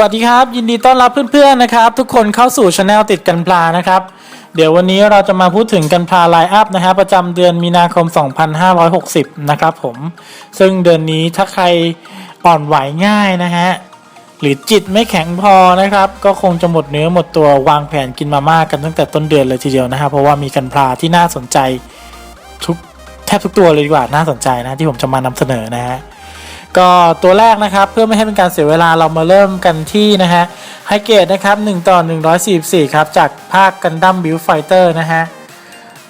วัสดีครับ ยินดีต้อนรับเพื่อนๆนะครับ ทุกคนเข้าสู่ช anel ติดกันพลานะครับ เดี๋ยววันนี้เราจะมาพูดถึงกันพลาไลน์อัพนะฮะประจำเดือนมีนาคม 2560 นะครับผมซึ่งเดือนนี้ถ้าใครอ่อนไหวง่ายนะฮะหรือจิตไม่แข็งพอนะครับ ก็คงจะหมดเนื้อหมดตัววางแผนกินมาม่ากันตั้งแต่ต้นเดือนเลยทีเดียวนะฮะเพราะว่ามีกันพลาที่น่าสนใจทุกแทบทุกตัวเลยดีกว่าน่าสนใจนะที่ผมจะมานำเสนอนะฮะ ก็ตัวแรกนะครับเพื่อไม่ให้เป็นการเสียเวลาเรามาเริ่มกันที่นะฮะไฮเกตนะครับ1ต่อ144 ครับ จากภาคกันดั้มบิวไฟเตอร์นะฮะ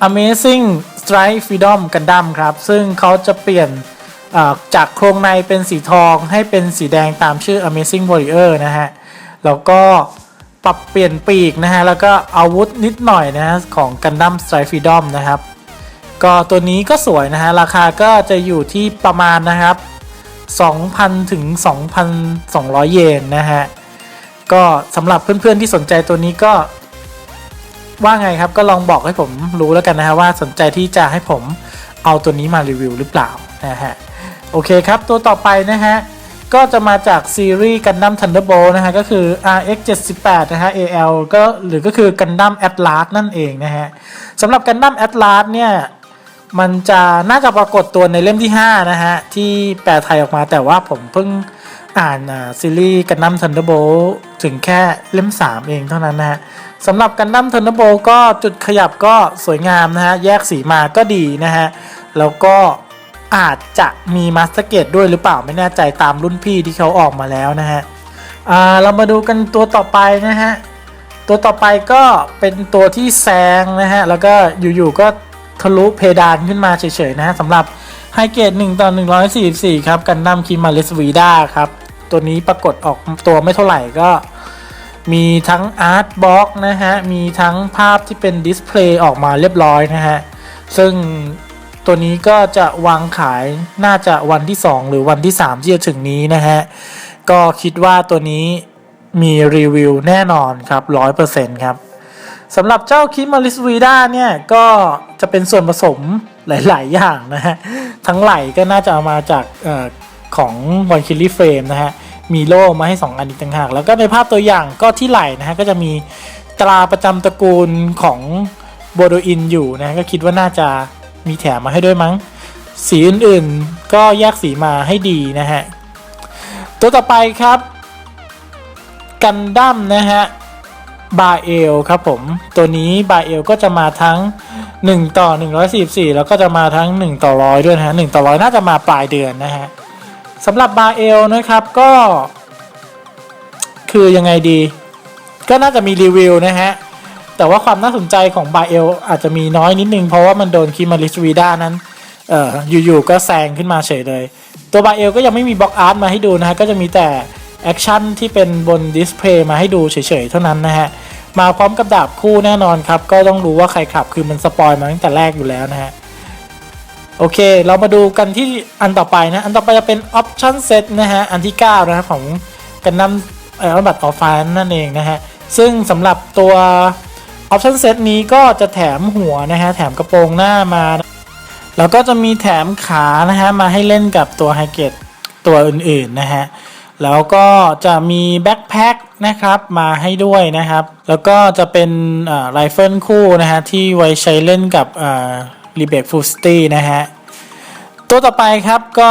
Amazing Strike Freedom กันดั้มครับ ซึ่งเขาจะเปลี่ยนจากโครงในเป็นสีทองให้เป็นสีแดงตามชื่อ Amazing Warrior นะฮะ แล้วก็ปรับเปลี่ยนปีกนะฮะ แล้วก็อาวุธนิดหน่อยนะฮะ ของกันดั้ม Strike Freedom นะครับ ก็ตัวนี้ก็สวยนะฮะ ราคาก็จะอยู่ที่ประมาณนะครับ 2,000 ถึง 2,200 เยนนะฮะ ก็สำหรับเพื่อนๆที่สนใจตัวนี้ก็ ว่าไงครับก็ลองบอกให้ผมรู้แล้วกันนะฮะว่าสนใจที่จะให้ผมเอาตัวนี้มารีวิวหรือเปล่านะฮะ โอเคครับตัวต่อไปนะฮะ ก็จะมาจากซีรีส์กันดั้ม Thunderbolt นะฮะ ก็คือ RX 78นะฮะ AL ก็หรือก็คือกันดั้ม Atlas นั่นเองนะฮะสำหรับกันดั้ม Atlas เนี่ย มันจะน่าจะปรากฏตัวในเล่มที่ 5 นะฮะ ที่แปลไทยออกมาแต่ว่าผมเพิ่งอ่านซีรีส์กันดั้ม Thunderbolt ถึงแค่เล่ม 3 เองเท่านั้นนะฮะสำหรับกันดั้ม Thunderbolt ก็จุดขยับก็สวยงามนะฮะ แยกสีมาก็ดีนะฮะ แล้วก็อาจจะมีมาสเตอร์เกตด้วยหรือเปล่าไม่แน่ใจตามรุ่นพี่ที่เขาออกมาแล้วนะฮะอ่าเรามาดูกันตัวต่อไปนะฮะ ตัวต่อไปก็เป็นตัวที่แซงนะฮะ แล้วก็อยู่ๆก็ ทะลุเพดานขึ้นมาเฉยๆนะฮะสำหรับไฮเกต1ต่อ144 ครับกันดั้มคิมาเลสวีดาครับ ตัวนี้ปรากฏออกตัวไม่เท่าไหร่ก็มีทั้งอาร์ตบล็อกนะฮะ มีทั้งภาพที่เป็นดิสเพลย์ออกมาเรียบร้อยนะฮะ ซึ่งตัวนี้ก็จะวางขายน่าจะวันที่ 2 หรือวันที่ 3 ที่จะถึงนี้นะฮะ ก็คิดว่าตัวนี้มีรีวิวแน่นอนครับ 100%ครับ สำหรับเจ้าคิมาลิสวีด้าเนี่ยก็จะเป็นส่วนผสมหลาย ๆ อย่างนะฮะ ทั้งไหลก็น่าจะเอามาจากออของบอลคิลลี่เฟรมนะฮะ มีโล่มาให้ 2 อันอีกต่างหาก แล้วก็ในภาพตัวอย่างก็ที่ไหลนะฮะ ก็จะมีตราประจำตระกูลของโบโดอินอยู่นะก็คิดว่าน่าจะมีแถมมาให้ด้วยมั้ง สีอื่น ๆ ก็แยกสีมาให้ดีนะฮะ ตัวต่อไปครับกันดั้มนะฮะ บาเอลครับผม ตัวนี้บาเอลก็จะมาทั้ง 1 ต่อ 144 แล้วก็จะมาทั้ง 1 ต่อร้อยด้วยนะฮะ1ต่อร้อยน่าจะมาปลายเดือนนะฮะสำหรับบาเอลนะครับก็ คือยังไงดี ก็น่าจะมีรีวิวนะฮะ แต่ว่าความน่าสนใจของบาเอลอาจจะมีน้อยนิดนึง เพราะว่ามันโดนคิมาริสวีดานั้นเอ่ออยู่ๆก็แซงขึ้นมาเฉยเลย ตัวบาเอลก็ยังไม่มีบล็อกอาร์ตมาให้ดูนะฮะก็จะมีแต่ แอคชั่นที่เป็นบนดิสเพลย์มาให้ดูเฉยๆเท่านั้นนะฮะ มาพร้อมกับดาบคู่แน่นอนครับ ก็ต้องรู้ว่าใครขับคือมันสปอยมาตั้งแต่แรกอยู่แล้วนะฮะ โอเค เรามาดูกันที่อันต่อไปนะ อันต่อไปจะเป็นออปชั่นเซตนะฮะ อันที่ 9 นะครับของกันนำเอ่อบัตรออฟฟานนั่นเองนะฮะ ซึ่งสำหรับตัวออปชั่นเซตนี้ก็จะแถมหัวนะฮะ แถมกระโปรงหน้ามา แล้วก็จะมีแถมขานะฮะ มาให้เล่นกับตัวไฮเกตตัวอื่นๆนะฮะ แล้วก็จะมีแบ็คแพ็คนะครับมาให้ด้วยนะครับ แล้วก็จะเป็นไรเฟิลคู่นะฮะที่ไว้ใช้เล่นกับรีเบกฟูสตี้นะฮะ ตัวต่อไปครับก็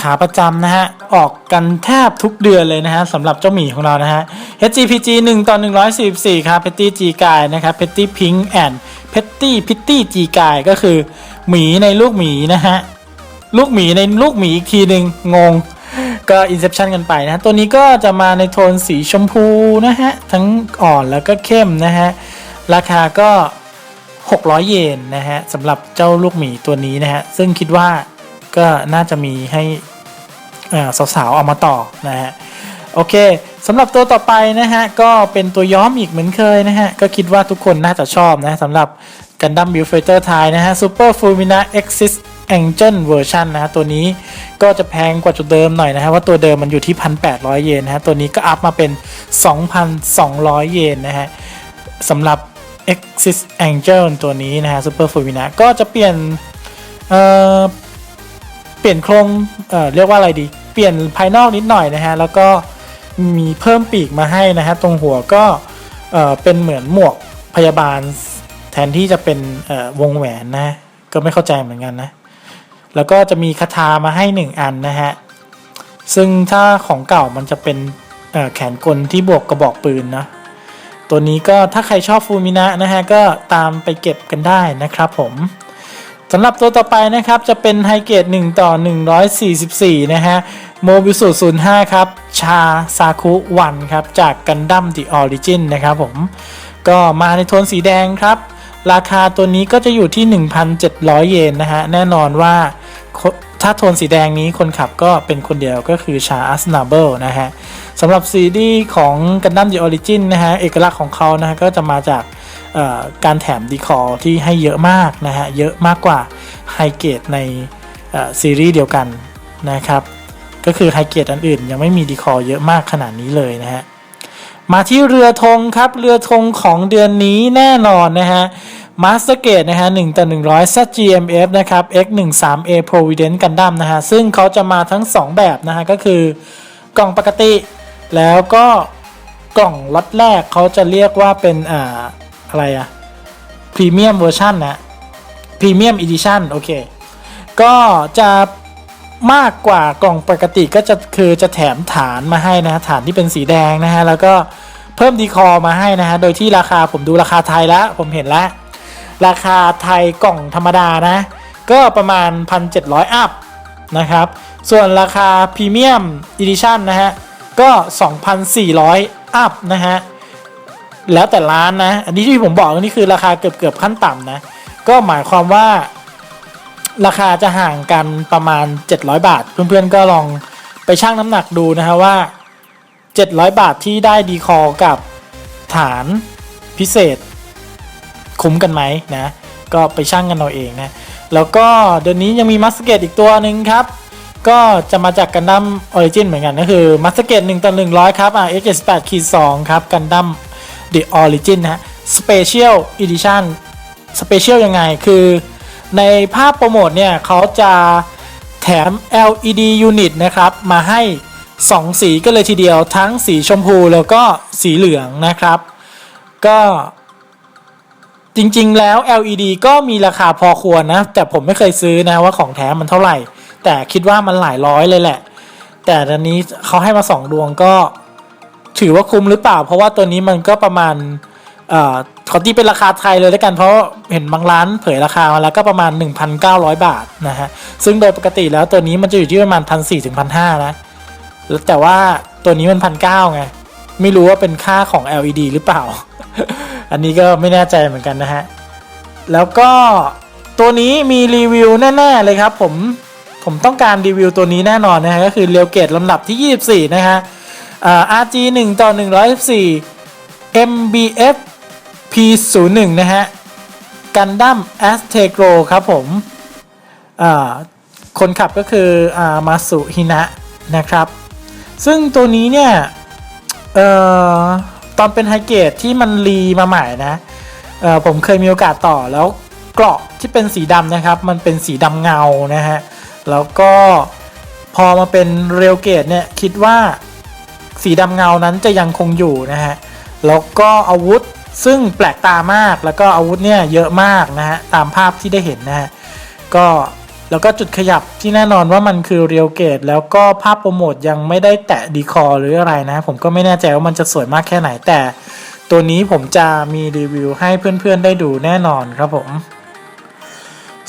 ขาประจำนะฮะ ออกกันแทบทุกเดือนเลยนะฮะสำหรับเจ้าหมีของเรานะฮะ HGPG 1 ต่อ 144 ครับ Petty G กายนะครับ Petty Pink and Petty Pitty G กายก็คือหมีในลูกหมีนะฮะ ลูกหมีในลูกหมีอีกทีหนึ่งงง ก็อินเ p พชันกันไปนะตัวนี้ก็จะมาในโทนสีชมพูนะฮะ ทั้งอ่อนแล้วก็เข้มนะฮะ ราคาก็ 600 เยนนะฮะสำหรับเจ้าลูกหมีตัวนี้นะฮะ ซึ่งคิดว่าก็น่าจะมีให้สาวๆเอามาต่อนะฮะ โอเคสำหรับตัวต่อไปนะฮะ ก็เป็นตัวย้อมอีกเหมือนเคยนะฮะ ก็คิดว่าทุกคนน่าจะชอบนะสำหรับ Gundam Build Fighter ไทยนะฮะ Super Fulmina Exis Angel Version นะฮะตัวนี้ก็จะแพงกว่าจุดเดิมหน่อยนะฮะว่าตัวเดิมมันอยู่ที่ 1,800 เยนนะฮะตัวนี้ก็อัพมาเป็น 2,200 เยนนะฮะสำหรับ Exis Angel ตัวนี้นะฮะ Super Fulmina ก็จะเปลี่ยนเอ่อเปลี่ยนโครงเอ่อเรียกว่าอะไรดี เปลี่ยนภายนอกนิดหน่อยนะฮะแล้วก็มีเพิ่มปีกมาให้นะฮะตรงหัวก็เอ่อเป็นเหมือนหมวกพยาบาลแทนที่จะเป็นเอ่อวงแหวนนะ ก็ไม่เข้าใจเหมือนกันนะ แล้วก็จะมีคาถามาให้หนึ่งอันนะฮะ ซึ่งถ้าของเก่ามันจะเป็นแขนกลที่บวกกระบอกปืนนะ ตัวนี้ก็ถ้าใครชอบฟูมินะนะฮะ ก็ตามไปเก็บกันได้นะครับผมสำหรับตัวต่อไปนะครับ จะเป็นไฮเกต1ต่อ 144 นะฮะโมบิสุ05 ครับ ชาซาคุวันครับ จากกันดั้ม The Origin นะครับผม ก็มาในโทนสีแดงครับ ราคาตัวนี้ก็จะอยู่ที่ 1,700 เยนนะฮะ แน่นอนว่าถ้าโทนสีแดงนี้คนขับก็เป็นคนเดียวก็คือชาอัสนาเบิลนะฮะสำหรับซีดีของกันดั้ม The Origin นะฮะ เอกลักษณ์ของเขานะฮะก็จะมาจากการแถมดีคอร์ที่ให้เยอะมากนะฮะ เยอะมากกว่าไฮเกตในซีรีส์เดียวกันนะครับ ก็คือไฮเกตอันอื่นยังไม่มีดีคอร์เยอะมากขนาดนี้เลยนะฮะมาที่เรือธงครับ เรือธงของเดือนนี้แน่นอนนะฮะ มาสเตอร์เกตนะฮะ1ต่อ100 ZGMF นะครับ X13A Providence Gundam นะฮะ ซึ่งเขาจะมาทั้ง 2 แบบนะฮะ ก็คือกล่องปกติ แล้วก็กล่องล็อตแรกเขาจะเรียกว่าเป็น อ่า อะไรอะพรีเมียมเวอร์ชันนะพรีเมียมอีดิชันโอเค ก็จะมากกว่ากล่องปกติก็จะคือจะแถมฐานมาให้นะฮะฐานที่เป็นสีแดงนะฮะ แล้วก็เพิ่มดีคอร์มาให้นะฮะ โดยที่ราคาผมดูราคาไทยแล้วผมเห็นแล้ว ราคาไทยกล่องธรรมดานะ ก็ประมาณ 1,700 อัพนะครับ ส่วนราคาพรีเมียมอีดิชันนะฮะ ก็ 2,400 อัพนะฮะ แล้วแต่ร้านนะ อันนี้ที่ผมบอกนี่คือราคาเกือบเกือบขั้นต่ำนะ ก็หมายความว่า ราคาจะห่างกันประมาณ 700 บาท เพื่อนๆก็ลองไปชั่งน้ำหนักดูนะฮะว่า 700 บาทที่ได้ดีคอกับฐานพิเศษ คุ้มกันไหมนะ ก็ไปชั่งกันเอาเองนะ แล้วก็เดือนนี้ยังมีมัสเกตอีกตัวหนึ่งครับ ก็จะมาจากกันดั้มออริจินเหมือนกันก็คือมัสเกต1ต่อ100ครับอะ X78 ขีด2ครับกันดั้ม The Origin นะฮะ Special Edition Special ยังไงคือในภาพโปรโมทเนี่ยเขาจะแถม LED unit นะครับ มาให้ 2 สีกันเลยทีเดียวทั้งสีชมพูแล้วก็สีเหลืองนะครับ ก็ จริง ๆ แล้ว LED ก็มีราคาพอควรนะ แต่ผมไม่เคยซื้อนะว่าของแท้มันเท่าไหร่ แต่คิดว่ามันหลายร้อยเลยแหละ แต่ตอนนี้เขาให้มา2ดวงก็ถือว่าคุ้มหรือเปล่า เพราะว่าตัวนี้มันก็ประมาณเอ่อขอตีเป็นราคาไทยเลยแล้วกันเพราะเห็นบางร้านเผยราคามาแล้วก็ประมาณ 1,900 บาทนะฮะซึ่งโดยปกติแล้วตัวนี้มันจะอยู่ที่ประมาณ1,400ถึง1,500นะแล้วแต่ว่าตัวนี้มัน1,900ไงไม่รู้ว่าเป็นค่าของ LED หรือเปล่า อันนี้ก็ไม่แน่ใจเหมือนกันนะฮะ แล้วก็ตัวนี้มีรีวิวแน่ๆเลยครับ ผมผมต้องการรีวิวตัวนี้แน่นอนนะฮะก็คือเรียวเกตลำดับที่ 24 นะฮะอ่า RG 1ต่อ114 MBF P01 นะฮะกันดั้ม a s t e g r o ครับผมอ่าคนขับก็คืออ่ามาสุฮินะนะครับ ซึ่งตัวนี้เนี่ย เอ่อ ตอนเป็นไฮเกตที่มันรีมาใหม่นะเออผมเคยมีโอกาสต่อแล้วเกราะที่เป็นสีดำนะครับ มันเป็นสีดำเงานะฮะแล้วก็พอมาเป็นเรลเกตเนี่ยคิดว่าสีดำเงานั้นจะยังคงอยู่นะฮะแล้วก็อาวุธซึ่งแปลกตามากแล้วก็อาวุธเนี่ยเยอะมากนะฮะตามภาพที่ได้เห็นนะฮะก็ แล้วก็จุดขยับที่แน่นอนว่ามันคือเรียลเกตแล้วก็ภาพโปรโมทยังไม่ได้แตะดีคอหรืออะไรนะ ผมก็ไม่แน่ใจว่ามันจะสวยมากแค่ไหนแต่ ตัวนี้ผมจะมีรีวิวให้เพื่อนๆได้ดูแน่นอนครับผม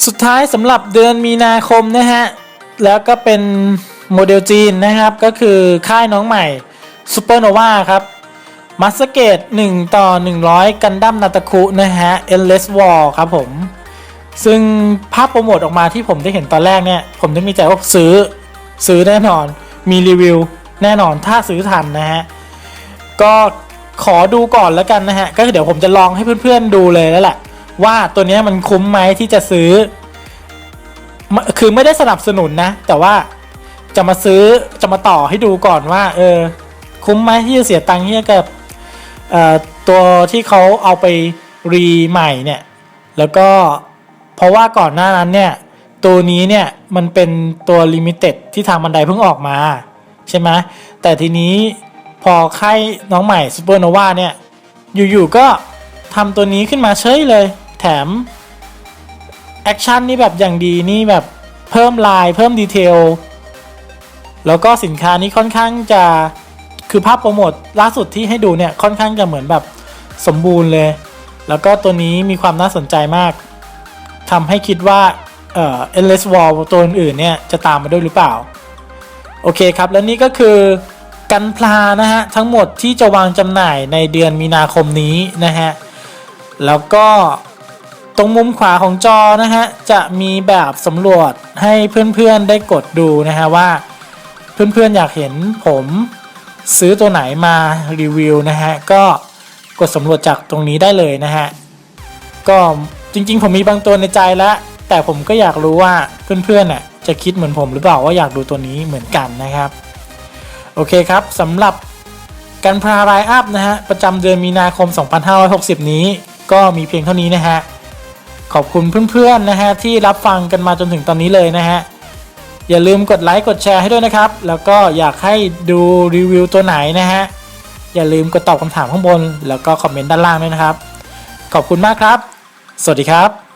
สุดท้ายสำหรับเดือนมีนาคมนะฮะ แล้วก็เป็นโมเดลจีนนะครับ ก็คือค่ายน้องใหม่ Supernova ครับมาสเกต1ต่อ 100 กันดั้มนาตาคุนะฮะ Endless War ครับผม ซึ่งภาพโปรโมทออกมาที่ผมได้เห็นตอนแรกเนี่ย ผมได้มีใจว่าซื้อซื้อแน่นอน มีรีวิวแน่นอนถ้าซื้อทันนะฮะ ก็ขอดูก่อนแล้วกันนะฮะ ก็เดี๋ยวผมจะลองให้เพื่อนๆดูเลยแล้วแหละว่าตัวนี้มันคุ้มไหมที่จะซื้อ คือไม่ได้สนับสนุนนะ แต่ว่าจะมาซื้อจะมาต่อให้ดูก่อนว่า เออ คุ้มไหมที่จะเสียตังค์ที่จะกับตัวที่เขาเอาไปรีใหม่เนี่ย แล้วก็ เพราะว่าก่อนหน้านั้นเนี่ยตัวนี้เนี่ยมันเป็นตัวลิมิเต็ดที่ทางบันไดเพิ่งออกมา ใช่ไหมแต่ทีนี้พอค่ายน้องใหม่ซูเปอร์โนวาเนี่ยอยู่ๆก็ทำตัวนี้ขึ้นมาเฉยเลย แถมแอคชั่นนี่แบบอย่างดีนี่แบบเพิ่มลายเพิ่มดีเทลแล้วก็สินค้านี้ค่อนข้างจะคือภาพโปรโมทล่าสุดที่ให้ดูเนี่ยค่อนข้างจะเหมือนแบบสมบูรณ์เลย แล้วก็ตัวนี้มีความน่าสนใจมาก ทำให้คิดว่าเอ่อ endless wall ตัวอื่นๆเนี่ยจะตามมาด้วยหรือเปล่า โอเคครับ แล้วนี่ก็คือกันพลานะฮะ ทั้งหมดที่จะวางจำหน่ายในเดือนมีนาคมนี้นะฮะ แล้วก็ตรงมุมขวาของจอนะฮะ จะมีแบบสำรวจให้เพื่อนๆได้กดดูนะฮะ ว่าเพื่อนๆอยากเห็นผมซื้อตัวไหนมารีวิวนะฮะ ก็กดสำรวจจากตรงนี้ได้เลยนะฮะ ก็ จริง ๆ ผมมีบางตัวในใจแล้ว แต่ผมก็อยากรู้ว่าเพื่อนๆน่ะจะคิดเหมือนผมหรือเปล่าว่าอยากดูตัวนี้เหมือนกันนะครับ โอเคครับสำหรับการพราไลอัพนะฮะ ประจำเดือนมีนาคม 2560 นี้ ก็มีเพียงเท่านี้นะฮะ ขอบคุณเพื่อนๆนะฮะ ที่รับฟังกันมาจนถึงตอนนี้เลยนะฮะ อย่าลืมกดไลค์กดแชร์ให้ด้วยนะครับ แล้วก็อยากให้ดูรีวิวตัวไหนนะฮะ อย่าลืมกดตอบคำถามข้างบน แล้วก็คอมเมนต์ด้านล่างด้วยนะครับ ขอบคุณมากครับ สวัสดีครับ